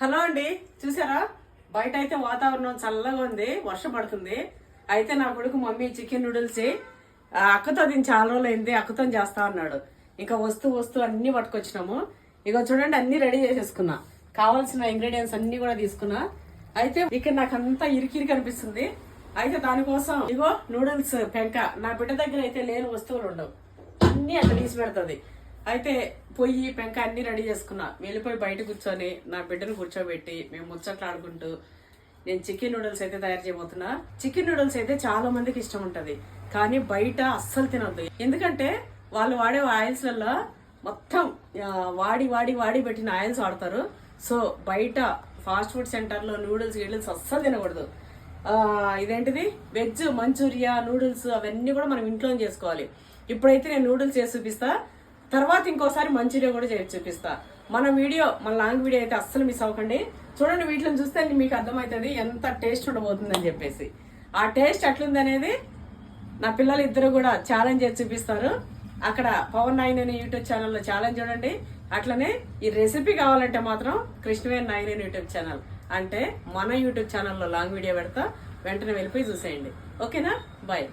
Hello అండి చూసారా? బయట అయితే వాతావరణం చల్లగా ఉంది వర్షం పడుతుంది. అయితే నా కొడుకు మమ్మీ చికెన్ నూడిల్స్ అక్కతో దీని చాలా రోజులు అయింది అక్కతో చేస్తా అన్నాడు. ఇంకా వస్తూ వస్తూ అన్ని పట్టుకొచ్చినాము. ఇక చూడండి అన్ని రెడీ చేసేసుకున్నా. కావాల్సిన ఇంగ్రీడియంట్స్ అన్ని కూడా తీసుకున్నా. అయితే ఇక్కడ నాకు అంతా ఇరికిరికి అనిపిస్తుంది అయితే దానికోసం ఇగో నూడిల్స్ పెంక నా బిడ్డ దగ్గర అయితే లేని వస్తువులు ఉండవు. అన్ని అక్కడ తీసి పెడుతుంది. అయితే పొయ్యి పెంక అన్ని రెడీ చేసుకున్నా. వెళ్ళిపోయి బయట కూర్చొని నా బిడ్డను కూర్చోబెట్టి మేము ముచ్చట్లు ఆడుకుంటూ నేను చికెన్ నూడిల్స్ అయితే తయారు చేయబోతున్నా. చికెన్ నూడిల్స్ అయితే చాలా మందికి ఇష్టం ఉంటుంది. కానీ బయట అస్సలు తినొద్దు. ఎందుకంటే వాళ్ళు వాడే ఆయిల్స్లలో మొత్తం వాడి వాడి వాడి పెట్టిన ఆయిల్స్ వాడతారు. సో బయట ఫాస్ట్ ఫుడ్ సెంటర్లో నూడిల్స్ గీడిల్స్ అస్సలు తినకూడదు. ఇదేంటిది? వెజ్ మంచూరియా నూడిల్స్ అవన్నీ కూడా మనం ఇంట్లో చేసుకోవాలి. ఇప్పుడైతే నేను నూడిల్స్ చేసి చూపిస్తా. తర్వాత ఇంకోసారి మంచూరియా కూడా చేసి చూపిస్తా. మన వీడియో మన లాంగ్ వీడియో అయితే అస్సలు మిస్ అవ్వకండి. చూడండి వీటిని చూస్తే మీకు అర్థమవుతుంది ఎంత టేస్ట్ ఉండబోతుందని చెప్పేసి. ఆ టేస్ట్ ఎట్లుంది అనేది నా పిల్లలు ఇద్దరు కూడా ఛాలెంజ్ చేసి చూపిస్తారు. అక్కడ పవన్ నాయన్ అనే యూట్యూబ్ ఛానల్లో ఛాలెంజ్ చూడండి. అట్లనే ఈ రెసిపీ కావాలంటే మాత్రం కృష్ణవేన్ నాయన్ అనే యూట్యూబ్ ఛానల్ అంటే మన యూట్యూబ్ ఛానల్లో లాంగ్ వీడియో పెడతా వెంటనే వెళ్ళిపోయి చూసేయండి. ఓకేనా? బాయ్